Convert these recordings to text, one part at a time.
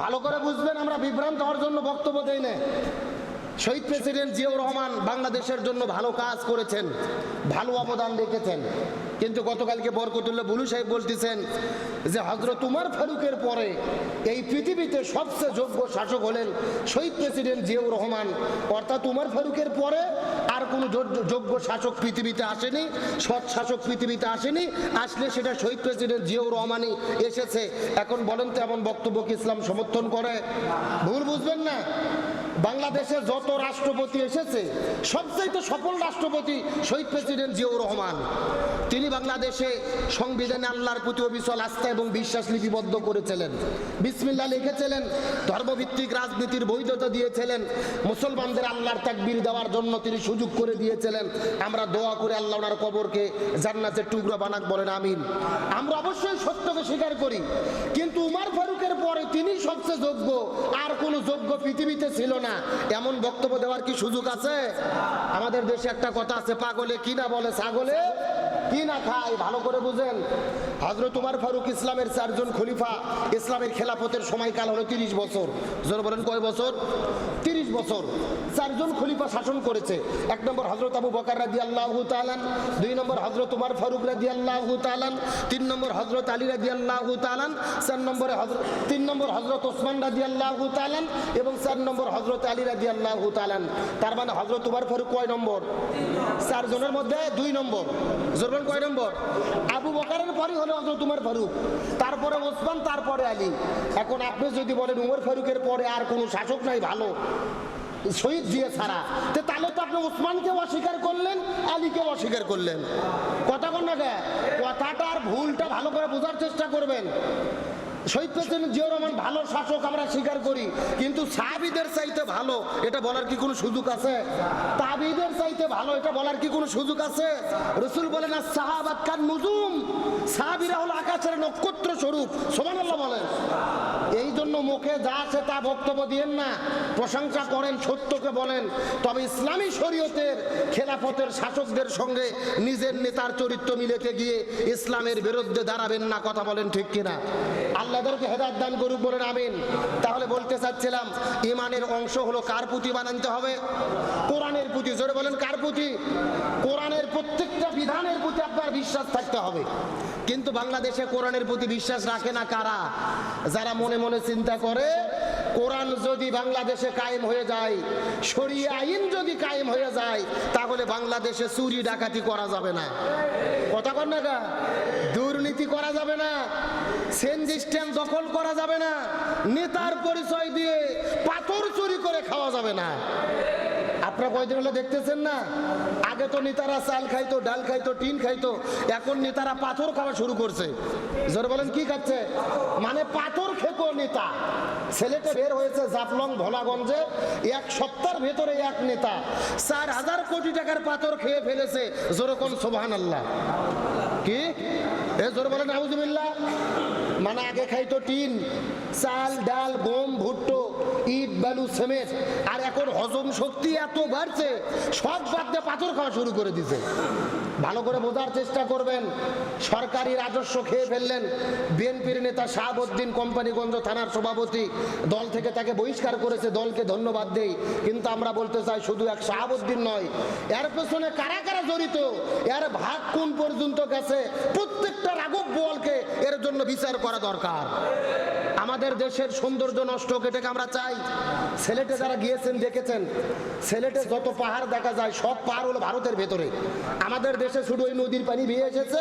ভালো করে বুঝবেন, আমরা বিভ্রান্ত হওয়ার জন্য বক্তব্য দেই না শহীদ প্রেসিডেন্ট জিয়াউর রহমান বাংলাদেশের জন্য ভালো কাজ করেছেন, ভালো অবদান রেখেছেন। কিন্তু গতকালকে বরকতুল্লাহ বুলু সাহেব বলতেছেন যে হজরত উমর ফারুকের পরে এই পৃথিবীতে সবচেয়ে যোগ্য শাসক হলেন শহীদ প্রেসিডেন্ট জিয়াউর রহমান। অর্থাৎ উমর ফারুকের পরে কোনো যোগ্য- শাসক পৃথিবীতে আসেনি, সৎ শাসক পৃথিবীতে আসেনি, আসলে সেটা শহীদ প্রেসিডেন্ট জিয়াউর রহমানই এসেছে। এখন বলেন তো এমন বক্তব্য কি ইসলাম সমর্থন করে? ভুল বুঝবেন না। বাংলাদেশে যত রাষ্ট্রপতি এসেছে সবচেয়ে সফল রাষ্ট্রপতি শহীদ প্রেসিডেন্ট জিয়াউর রহমান। তিনি বাংলাদেশে সংবিধানে আল্লাহর প্রতি অবিচল আস্থা এবং বিশ্বাস লিপিবদ্ধ করেছিলেন। বিসমিল্লা লিখেছিলেন, ধর্মভিত্তিক রাজনীতির বৈধতা দিয়েছিলেন, মুসলমানদের আল্লাহর তাকবির দেওয়ার জন্য তিনি সুযোগ করে দিয়েছিলেন। আমরা দোয়া করে আল্লাহ ওনার কবরকে জান্নাতের টুকরো বানাক বলেন, আমিন। আমরা অবশ্যই সত্যকে স্বীকার করি, কিন্তু উমার ফারুকের পরে তিনি সবচেয়ে যোগ্য। আর কোনো যোগ্য পৃথিবীতে ছিল না। এমন বক্তব্য দেওয়ার কি সুযোগ আছে? আমাদের দেশে একটা কথা আছে, পাগলে কি না বলে ছাগলে? কি না খায়, ভালো করে বুঝেন। হজরত উমার ফারুক ইসলামের চারজন খলিফা, ইসলামের খেলাফতের সময়কাল হলো তিরিশ বছর। জোর বলেন, কয় বছর? তিরিশ বছর। চারজন খলিফা শাসন করেছে। এক নম্বর হজরত আবু বকার রাজি আল্লাহ তালান দুই নম্বর হজরত উমার ফারুক রাজি আল্লাহ তালান তিন নম্বর হজরত আলী রাজি আল্লাহ তালান চার নম্বরে হজরত তিন নম্বর হজরত ওসমান রাজি আল্লাহ তালান এবং চার নম্বর হজরত আলী রাজি আল্লাহ তালান তার মানে হজরত উমার ফারুক কয় নম্বর? চারজনের মধ্যে দুই নম্বর। জোরবেন কয় নম্বর? আবু বকারের পরই হলো হজরত উমর ফারুক, তারপরে ওসমান, তারপরে আলী। এখন আপনি যদি বলেন উমর ফারুকের পরে আর কোনো শাসক নাই, ভালো। শহীদ দিয়ে ছাড়া। তো তাহলে তো আপনি উসমানকে অস্বীকার করলেন আলীকে অস্বীকার করলেন। কথা কোন না? কথাটার ভুলটা ভালো করে বোঝার চেষ্টা করবেন। শহীদ প্রেসিডেন্ট জিয়াউর ভালো শাসক আমরা স্বীকার করি, কিন্তু সাহাবিদের চাইতে ভালো, এটা বলার কি কোনো সুযোগ আছে? তাবিদের চাইতে ভালো, এটা বলার কি কোনো সুযোগ আছে? রসুল বলেন সাহাবাত কান নুজুম। সাহাবিরা আকাশের নক্ষত্র স্বরূপ। সোমানাল্লাহ বলেন। এই জন্য মুখে যা আছে তা বক্তব্য দিয়েন না। প্রশংসা করেন, সত্যকে বলেন। তবে ইসলামী শরীয়তের খেলাফতের শাসকদের সঙ্গে নিজের নেতার চরিত্র মিলেতে গিয়ে ইসলামের বিরুদ্ধে দাঁড়াবেন না, কথা বলেন ঠিক কিনা। আল্লাহদেরকে হেদায়ত দান করুক বলেন, আমিন। তাহলে বলতে চাচ্ছিলাম, ইমানের অংশ হলো কার পুঁতি বানাতে হবে? কোরআনের পুঁতি জোরে বলেন, কার পুঁতি কোরআনের প্রত্যেকটা বিধানের প্রতি আপনার বিশ্বাস থাকতে হবে। কিন্তু বাংলাদেশে কোরআনের প্রতি বিশ্বাস রাখে না কারা? যারা মনে মনে চিন্তা করে, কোরআন যদি বাংলাদেশে কায়েম হয়ে যায়, শরিয়া আইন যদি কায়েম হয়ে যায়, তাহলে বাংলাদেশে চুরি ডাকাতি করা যাবে না। কথা কর না? দুর্নীতি করা যাবে না সেন্দি দখল করা যাবে না, নেতার পরিচয় দিয়ে পাথর চুরি করে খাওয়া যাবে না। আপনারা কয়দিন হলো দেখতেছেন না? আগে তো নেতারা চাল খাইতো, ডাল খাইতো, টিন খাইতো, এখন নেতারা পাথর খাওয়া শুরু করছে। জোরে বলেন, কি খাচ্ছে? মানে পাথর খেকো নেতা। ছেলেটা বের হয়েছে জাফলং ভোলাগঞ্জে, এক সপ্তাহের ভেতরে এক নেতা চার হাজার কোটি টাকার পাথর খেয়ে ফেলেছে। জোরকম সোবাহান আল্লাহ কি? এ জোরে বলেন আউজুবিল্লাহ মানে আগে খাইতো টিন, চাল, ডাল, গম, ভুট্টো, ইট, বালু, সিমেন্ট। আর এখন হজম শক্তি এত বাড়ছে, সব বাদ দিয়ে পাথর খাওয়া শুরু করে দিছে। ভালো করে বোঝার চেষ্টা করবেন। সরকারি রাজস্ব খেয়ে ফেললেন। বিএনপির নেতা শাহাবুদ্দিন কোম্পানিগঞ্জ থানার সভাপতি দল থেকে তাকে বহিষ্কার করেছে, দলকে ধন্যবাদ দেই। কিন্তু আমরা বলতে চাই, শুধু এক শাহাবুদ্দিন নয়, এর পেছনে কারা কারা জড়িত? এর ভাগ কোন পর্যন্ত গেছে? প্রত্যেকটা রাঘব বলকে এর জন্য বিচার করা দরকার। আমাদের দেশের সৌন্দর্য নষ্ট হোক এটাকে আমরা চাই। সিলেটে যারা গিয়েছেন, দেখেছেন সিলেটে যত পাহাড় দেখা যায়, সব পাহাড় হলো ভারতের ভেতরে। আমাদের দেশে শুধু ওই নদীর পানি বেয়ে এসেছে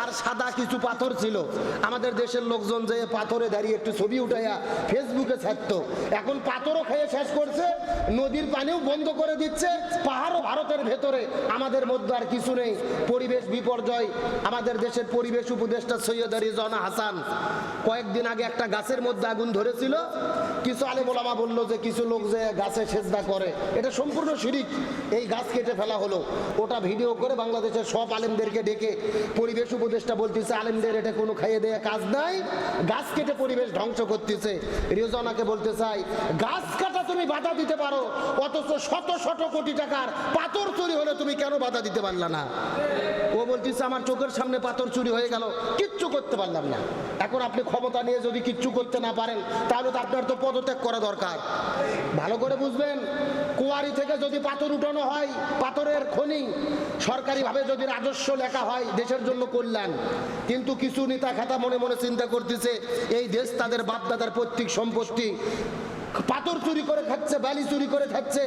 আর সাদা কিছু পাথর ছিল। আমাদের দেশের লোকজন যে পাথরে দাঁড়িয়ে একটু ছবি উঠাইয়া ফেসবুকে ছাড়তো। এখন পাথরও খেয়ে শেষ করছে, নদীর পানিও বন্ধ করে দিচ্ছে, পাহাড়ও ভারতের ভেতরে। আমাদের মধ্যে আর কিছু নেই। পরিবেশ বিপর্যয়। আমাদের দেশের পরিবেশ উপদেষ্টা সৈয়দ রিজওয়ানা হাসান কয়েকদিন আগে একটা গাছের মধ্যে আগুন ধরেছিল। কিছু আলেম ওলামা বলল যে কিছু লোক যে গাছে সেজদা করে, এটা সম্পূর্ণ শিরিক। এই গাছ কেটে ফেলা হলো। ওটা ভিডিও করে বাংলাদেশের সব আলেমদেরকে ডেকে পরিবেশ উপদেষ্টা বলতেছে, আলেমদের এটা কোনো খাইয়ে দেয়া কাজ নাই, গাছ কেটে পরিবেশ ধ্বংস করতেছে। রিজওয়ানাকে বলতে চাই, গাছ কাটা তুমি বাধা দিতে পারো, অথচ শত শত কোটি টাকার পাথর চুরি হলে তুমি কেন বাধা দিতে পারলা না? ও বলতেছে, আমার চোখের সামনে পাথর চুরি হয়ে গেল, কিচ্ছু করতে পারলাম না। এখন আপনি ক্ষমতা নিয়ে যদি কিচ্ছু করতে না পারেন, তাহলে তো আপনার তো পদত্যাগ করা দরকার। ভালো করে বুঝবেন, কুয়ারি থেকে যদি পাথর উঠানো হয়, পাথরের খনি, সরকারিভাবে যদি রাজস্ব লেখা হয়, দেশের জন্য কল্যাণ। কিন্তু কিছু নেতা খাতা মনে মনে চিন্তা করতেছে, এই দেশ তাদের বাপদাদার পৈতৃক সম্পত্তি পাথর চুরি করে খাচ্ছে, বালি চুরি করে খাচ্ছে।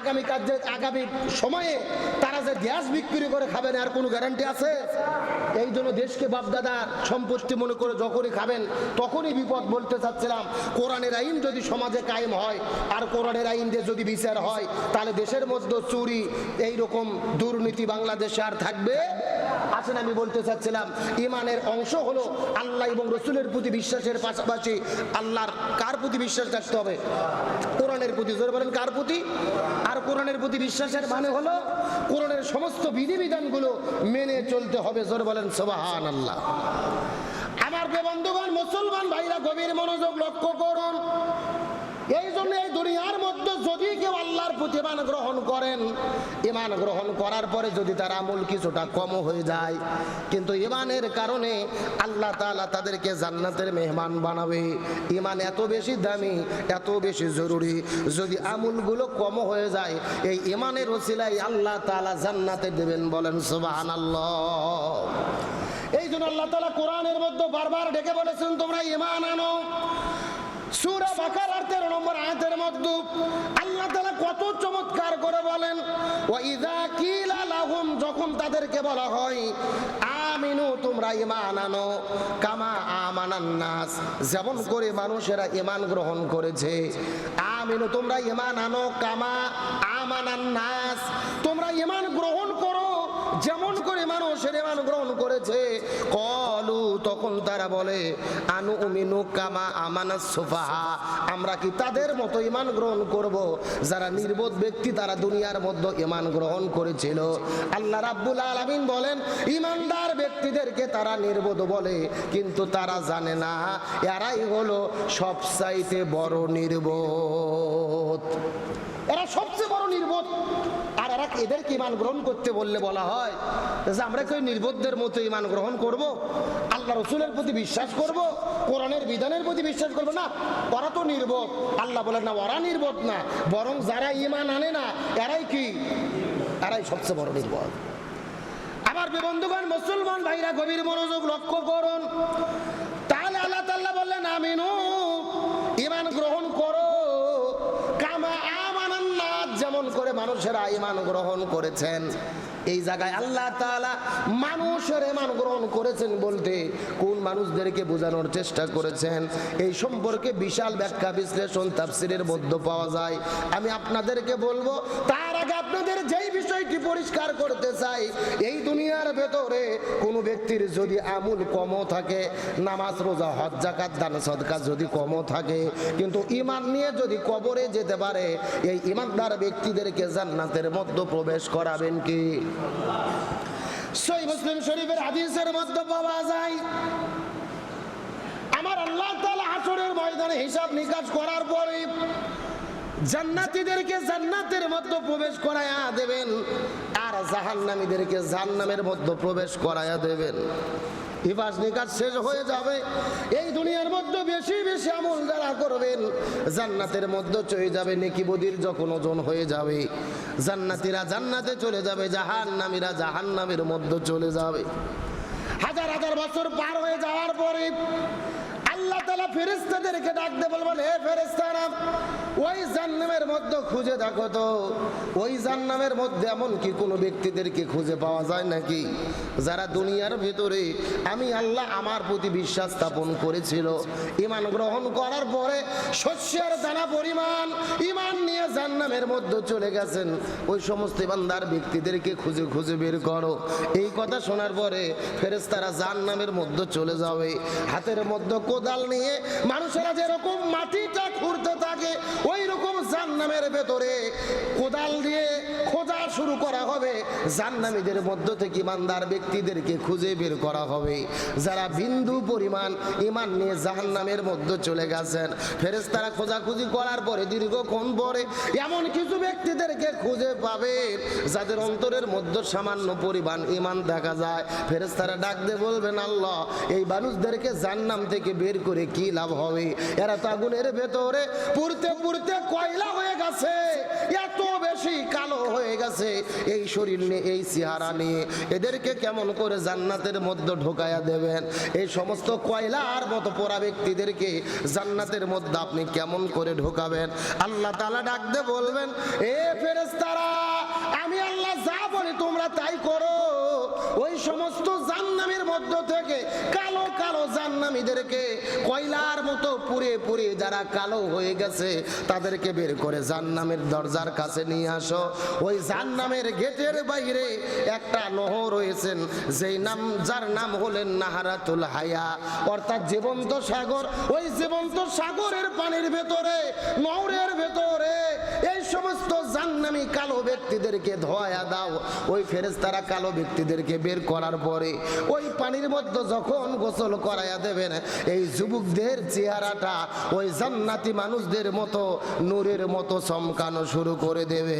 আগামী কাজে, আগামী সময়ে তারা যে গ্যাস বিক্রি করে খাবে না, আর কোনো গ্যারান্টি আছে? এই জন্য দেশকে বাপদাদা সম্পত্তি মনে করে যখনই খাবেন, তখনই বিপদ বলতে চাচ্ছিলাম, কোরআনের আইন যদি সমাজে কায়েম হয়, আর কোরআনের আইন দিয়ে যদি বিচার হয়, তাহলে দেশের মধ্যে চুরি, এই রকম দুর্নীতি বাংলাদেশে আর থাকবে? আসেন, আমি বলতে চাচ্ছিলাম, ইমানের অংশ হলো আল্লাহ এবং রসুলের প্রতি বিশ্বাসের পাশাপাশি আল্লাহর কার প্রতি বিশ্বাস রাখতে হবে? কোরআনের প্রতি, জোরে বলেন কার প্রতি? আর কোরআনের প্রতি বিশ্বাসের মানে হলো কোরআনের সমস্ত বিধিবিধানগুলো মেনে চলতে হবে, জোরে বলেন সোবাহান আল্লাহ আমার বন্ধুগণ, মুসলমান ভাইরা গভীর মনোযোগ লক্ষ্য করুন। এই জন্য এই দুনিয়ার মধ্যে যদি কেউ আল্লাহর প্রতি ইমান গ্রহণ করেন ইমান গ্রহণ করার পরে যদি তার আমল কিছুটা কম হয়ে যায়, কিন্তু ইমানের কারণে আল্লাহ তাআলা তাদেরকে জান্নাতের মেহমান বানাবে। ইমান এত বেশি দামি, এত বেশি জরুরি। যদি আমলগুলো কম হয়ে যায়, এই ইমানের ওসিলাই আল্লাহ তাআলা জান্নাতে দেবেন বলেন, সুবহানাল্লাহ। এই জন্য আল্লাহ তালা কোরআনের মধ্যে বারবার ডেকে বলেছেন, তোমরা ইমান আনো। সূরা বাকারার 13 নম্বর আয়াতের মধ্যে আল্লাহ তাআলা কত চমৎকার করে বলেন, ওয়া ইযা কিলা লাহুম যখন তাদেরকে বলা হয়, আমিনু, তোমরা ঈমান আনো, কামা আমানান নাস যেমন করে মানুষেরা ঈমান গ্রহণ করেছে, আমিনু, তোমরা ঈমান আনো, কামা আমানান নাস তোমরা ঈমান গ্রহণ যেমন করে মানুষের ইমান গ্রহণ করেছে, কলু তখন তারা বলে, আনু উমিনু কামা আমানা সুফাহা। আমরা কি তাদের মতো ইমান গ্রহণ করব? যারা নির্বোধ ব্যক্তি, তারা দুনিয়ার মধ্যে ইমান গ্রহণ করেছিল। আল্লাহ রাব্বুল আলামিন বলেন ইমানদার ব্যক্তিদেরকে তারা নির্বোধ বলে, কিন্তু তারা জানে না, এরাই হলো সবচাইতে বড় নির্বোধ। এরা সবচেয়ে বড় নির্বোধ। এদেরকে ইমান গ্রহণ করতে বললে বলা হয়? আমরা কেউ নির্বোধদের মতো ইমান গ্রহণ করব? আল্লাহ রসুলের প্রতি বিশ্বাস করব? কোরআনের বিধানের প্রতি বিশ্বাস করব? না, ওরা তো নির্বোধ। আল্লাহ বলেন, না, ওরা নির্বোধ না, বরং যারা ইমান আনে না, এরাই কি? এরাই সবচেয়ে বড় নির্বোধ। আবার বন্ধুগণ, মুসলমান ভাইরা, গভীর মনোযোগ লক্ষ্য করুন। তাহলে আল্লাহ তাল্লাহ বললেন, আমিনু, ইমান গ্রহণ করো কামা আমানান নাস যেমন করে মানুষেরা ইমান গ্রহণ করেছেন। এই জায়গায় আল্লাহ তাআলা মানুষের ইমান গ্রহণ করেছেন বলতে কোন মানুষদেরকে বোঝানোর চেষ্টা করেছেন? এই সম্পর্কে বিশাল ব্যাখ্যা, বিশ্লেষণ, তাফসিরের মধ্যে পাওয়া যায়। আমি আপনাদেরকে বলব, তার আগে আপনাদের যেই বিষয়টি পরিষ্কার করতে চাই, এই দুনিয়ার ভেতরে কোনো ব্যক্তির যদি আমুল কমও থাকে, নামাজ, রোজা, হজ জাকাত দান, সদকা যদি কমও থাকে, কিন্তু ইমান নিয়ে যদি কবরে যেতে পারে, এই ইমানদার ব্যক্তিদেরকে জান্নাতের মধ্যে প্রবেশ করাবেন কি? সই মুসলিম শরীফের হাদিসের মধ্যে পাওয়া যায়, আমার আল্লাহ তাআলা আসরের ময়দানে হিসাব নিকাশ করার পরে জান্নাতীদেরকে জান্নাতের মধ্যে প্রবেশ করায়া দেবেন আর জাহান্নামীদেরকে জাহান্নামের মধ্যে প্রবেশ করায়া দেবেন। হিফাজ নিকাজ শেষ হয়ে যাবে। এই দুনিয়ার মধ্যে বেশি বেশি আমল যারা করবেন, জান্নাতের মধ্যে চলে যাবে নেকি বদির যখন ওজন হয়ে যাবে। জান্নাতীরা জান্নাতে চলে যাবে, জাহান্নামীরা জাহান্নামের মধ্যে চলে যাবে। হাজার হাজার বছর পার হয়ে যাওয়ার পরে আল্লাহ তালা ফেরেস্তাদেরকে ডাকতে বলবেন, হে ফেরেস্তারা ওই জান্নামের মধ্যে খুঁজে দেখো তো। ওই জান্নামের মধ্যে এমন কি কোনো ব্যক্তিদেরকে খুঁজে পাওয়া যায় নাকি? যারা দুনিয়ার ভিতরে আমি আল্লাহ আমার প্রতি বিশ্বাস স্থাপন করেছিল ইমান গ্রহণ করার পরে শস্যের দানা পরিমাণ ইমান নিয়ে জান্নামের মধ্যে চলে গেছেন। ওই সমস্ত ইমানদার ব্যক্তিদেরকে খুঁজে খুঁজে বের করো। এই কথা শোনার পরে ফেরেস্তারা জান্নামের মধ্যে চলে যাবে। হাতের মধ্যে কোদাল নিয়ে মানুষেরা যেরকম মাটিটা খুঁড়তে থাকে ওই রকম জান্নাত ভেতরে কোদাল দিয়ে খোঁজা শুরু করা হবে। জান্নামীদের মধ্য থেকে ইমানদার ব্যক্তিদেরকে খুঁজে বের করা হবে। যারা বিন্দু পরিমাণ ইমান নিয়ে জাহান্নামের মধ্যে চলে গেছেন, ফেরেশতারা খোঁজাখুঁজি করার পরে দীর্ঘক্ষণ পরে এমন কিছু ব্যক্তিদেরকে খুঁজে পাবে, যাদের অন্তরের মধ্যে সামান্য পরিমাণ ইমান দেখা যায়। ফেরেশতারা ডাক দিয়ে বলবেন, আল্লাহ, এই মানুষদেরকে জান্নাম থেকে বের করে কি লাভ হবে? এরা তো আগুনের ভেতরে পুড়তে পুড়তে কয়লা হয়ে গেছে, এত বেশি কালো হয়ে গেছে। এই শরীর নিয়ে, এই চেহারা নিয়ে এদেরকে কেমন করে জান্নাতের মধ্যে ঢোকায়া দেবেন? এই সমস্ত কয়লার মতো পোড়া ব্যক্তিদেরকে জান্নাতের মধ্যে আপনি কেমন করে ঢোকাবেন? আল্লাহ তালা ডাকতে বলবেন, এ ফেরেস্তারা আমি আল্লাহ যা বলি তোমরা তাই করো। ওই সমস্ত জান্নামের মধ্য থেকে কালো কালো জান্নামীদেরকে কয়লার মতো পুড়ে পুড়ে যারা কালো হয়ে গেছে, তাদেরকে বের করে জান্নামের দরজার কাছে নিয়ে আসো। ওই জান্নামের গেটের বাইরে একটা নহর রয়েছেন, যেই নাম, যার নাম হলেন নাহারাতুল হায়া। অর্থাৎ জীবন্ত সাগর। ওই জীবন্ত সাগরের পানির ভেতরে নহরের ভেতরে এই সমস্ত জান্নামি কালো ব্যক্তিদেরকে ধোয়া দাও। ওই ফেরেস্তারা কালো ব্যক্তিদেরকে বের করার পরে ওই পানির মধ্যে যখন গোসল করাইয়া দেবেন, এই যুবকদের চেহারাটা ওই জান্নাতি মানুষদের মতো, নূরের মতো চমকানো শুরু করে দেবে